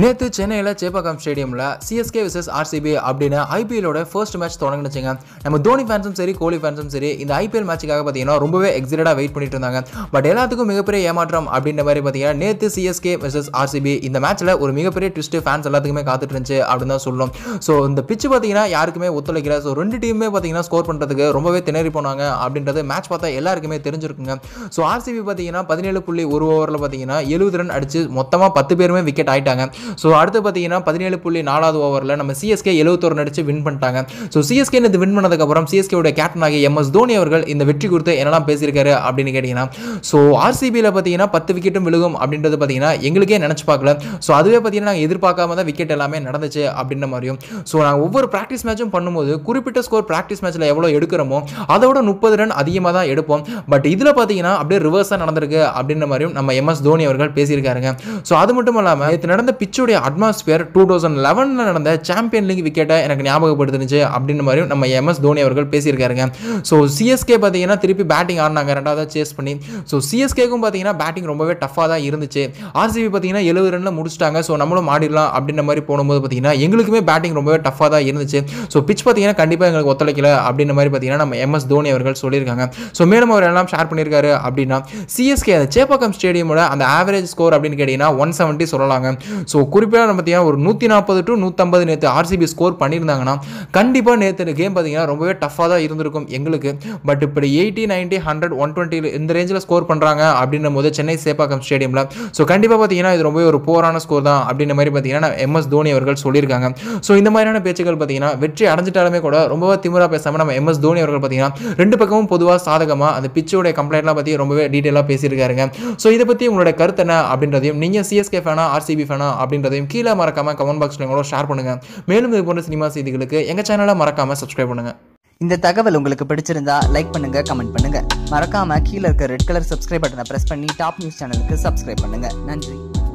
நேற்று சென்னையில் சேப்பாக்கம் ஸ்டேடியமில் சிஎஸ்கே விசஸ் ஆர்சிபி அப்படின்னு ஐபிஎலோட ஃபர்ஸ்ட் மேட்ச் தொடங்கினுச்சுங்க. நம்ம தோனி ஃபேன்ஸும் சரி கோலி ஃபேன்ஸும் சரி இந்த ஐபிஎல் மேட்சுக்காக பார்த்தீங்கன்னா ரொம்பவே எக்ஸைட்டடாக வெயிட் பண்ணிட்டு இருந்தாங்க. பட் எல்லாத்துக்கும் மிகப்பெரிய ஏமாற்றம் அப்படின்ற மாதிரி பார்த்தீங்கன்னா நேற்று சிஎஸ்கே விசஸ் ஆர்சிபி இந்த மேட்ச்சில் ஒரு மிகப்பெரிய ட்விஸ்ட் ஃபேன்ஸ் எல்லாத்துக்குமே காத்துட்டு இருந்துச்சு அப்படின்னு தான் சொல்லணும் ஸோ இந்த பிச்சு பார்த்தீங்கன்னா யாருக்குமே ஒத்துழைக்கல. ஸோ ரெண்டு டீமுமே பார்த்தீங்கன்னா ஸ்கோர் பண்ணுறதுக்கு ரொம்பவே திணறி போனாங்க அப்படின்றது மேட்ச் பார்த்தா எல்லாருக்குமே தெரிஞ்சிருக்குங்க. ஸோ ஆர்சிபி பார்த்தீங்கன்னா பதினேழு புள்ளி ஒரு ஓவரில் பார்த்தீங்கன்னா எழுபது ரன் அடிச்சு மொத்தமாக பத்து பேருமே விக்கெட் ஆயிட்டாங்க. ஸோ அடுத்து பார்த்தீங்கன்னா பதினேழு புள்ளி நாலாவது ஓவரில் நம்ம சிஎஸ்கே எழுபத்தோரு நடிச்சு வின் பண்ணிட்டாங்க. ஸோ சிஎஸ்கே இது வின் பண்ணதுக்கப்புறம் சிஎஸ்கேவுடைய கேப்டன் எம் எஸ் தோனி அவர்கள் இந்த வெற்றி குறித்து என்னெல்லாம் பேசியிருக்காரு அப்படின்னு கேட்டிங்கன்னா ஸோ ஆர்சிபியில் பார்த்தீங்கன்னா பத்து விக்கெட்டும் விழுகும் அப்படின்றது பார்த்தீங்கன்னா எங்களுக்கே நினச்சி பார்க்கல. ஸோ அதுவே பார்த்தீங்கன்னா நாங்கள் எதிர்பார்க்காம தான் விக்கெட் எல்லாமே நடந்துச்சு அப்படின்ற மாதிரியும். ஸோ நாங்கள் ஒவ்வொரு ப்ராக்டிஸ் மேட்சும் பண்ணும்போது குறிப்பிட்ட ஸ்கோர் ப்ராக்டிஸ் மேட்ச்சில் எவ்வளோ எடுக்கிறோமோ அதோட முப்பது ரன் அதிகமாக தான் எடுப்போம். பட் இதில் பார்த்தீங்கன்னா அப்படியே ரிவர்ஸாக நடந்திருக்கு அப்படின்ற மாதிரியும் நம்ம எம் எஸ் தோனி அவர்கள் பேசியிருக்காருங்க. ஸோ அது மட்டும் இல்லாமல் நேற்று நடந்த பிச்சுடைய அட்மாஸ்பியர் டூ தௌசண்ட் லெவனில் நடந்த சாம்பியன் லீக் விக்கெட்டை எனக்கு ஞாபகப்படுத்துனுச்சு அப்படின்ற மாதிரியும் நம்ம எம் எஸ் தோனி அவர்கள் பேசியிருக்காருங்க. ஸோ சிஎஸ்கே பார்த்தீங்கன்னா திருப்பி பேட்டிங் ஆடினாங்க. ரெண்டாவது சேஸ் பண்ணி. ஸோ சிஎஸ்கேக்கும் பார்த்தீங்கன்னா பேட்டிங் ரொம்பவே டஃப்பாக தான் இருந்துச்சு. ஆர்சிபி பார்த்தீங்கன்னா எழுபது ரனில் முடிச்சிட்டாங்க. ஸோ நம்மளும் ஆடிடலாம் அப்படின்ற மாதிரி போகும்போது பார்த்தீங்கன்னா எங்களுக்குமே பேட்டிங் ரொம்பவே டஃப்பாக தான் இருந்துச்சு. ஸோ பிச் பார்த்தீங்கன்னா கண்டிப்பாக எங்களுக்கு ஒத்துழைக்கல அப்படின்ற மாதிரி பார்த்தீங்கன்னா நம்ம எம்எஸ் தோனி அவர்கள் சொல்லியிருக்காங்க. ஸோ மேலும் அவர் எல்லாம் ஷேர் பண்ணியிருக்காரு அப்படின்னா சிஎஸ்கே அந்த சேப்பாக்கம் ஸ்டேடியமோட அந்த ஆவரேஜ் ஸ்கோர் அப்படின்னு கேட்டிங்கன்னா ஒன் செவன்ட்டி சொல்லலாங்க. ஸோ குறிப்பாக நம்ம பார்த்தீங்கன்னா ஒரு நூற்றி நாற்பது டு நூற்றம்பது நேற்று ஆர்சிபி ஸ்கோர் பண்ணியிருந்தாங்கன்னா கண்டிப்பாக நேற்று கேம் பார்த்தீங்கன்னா ரொம்பவே டஃப்பாக தான் இருந்திருக்கும் எங்களுக்கு. பட் இப்படி eighty ninety hundred one twenty இந்த ரேஞ்சில் ஸ்கோர் பண்ணுறாங்க அப்படின்ற போது சென்னை சேப்பாக்கம் ஸ்டேடியமில் ஸோ கண்டிப்பாக பார்த்தீங்கன்னா இது ரொம்பவே ஒரு போரான ஸ்கோர் தான் அப்படின்ற மாதிரி பார்த்தீங்கன்னா எம்எஸ் தோனி அவர்கள் சொல்லியிருக்காங்க. ஸோ இந்த மாதிரியான பேச்சுகள் பார்த்தீங்கன்னா வெற்றி அடைஞ்சிட்டாலுமே கூட ரொம்பவே திமிரா பேசாமல் நம்ம எம்எஸ் தோனி அவர்கள் பார்த்தீங்கன்னா ரெண்டு பக்கமும் பொதுவாக சாதகமாக அந்த பிச்சோடைய கம்ப்ளைண்ட்லாம் பற்றி ரொம்பவே டீட்டெயிலாக பேசியிருக்காருங்க. ஸோ இதை பற்றி உங்களோட கருத்து என்ன அப்படின்றதையும் நீங்கள் சிஎஸ்கே ஃபேனா ஆர்சிபி ஃபேனா அப்படின்றதையும் கீழே மறக்காம கமெண்ட் பாக்ஸில் எங்களோட ஷேர் பண்ணுங்கள் மேலும் இது போன்ற சினிமா செய்திகளுக்கு எங்கள் சேனலை மறக்காம சப்ஸ்கிரைப் பண்ணுங்க. இந்த தகவல் உங்களுக்கு பிடிச்சிருந்தா லைக் பண்ணுங்க கமெண்ட் பண்ணுங்க. மறக்காம கீழ இருக்க ரெட் கலர் சப்ஸ்கிரைப் பட்டனை பிரஸ் பண்ணி டாப் நியூஸ் சேனலுக்கு சப்ஸ்கிரைப் பண்ணுங்க. நன்றி.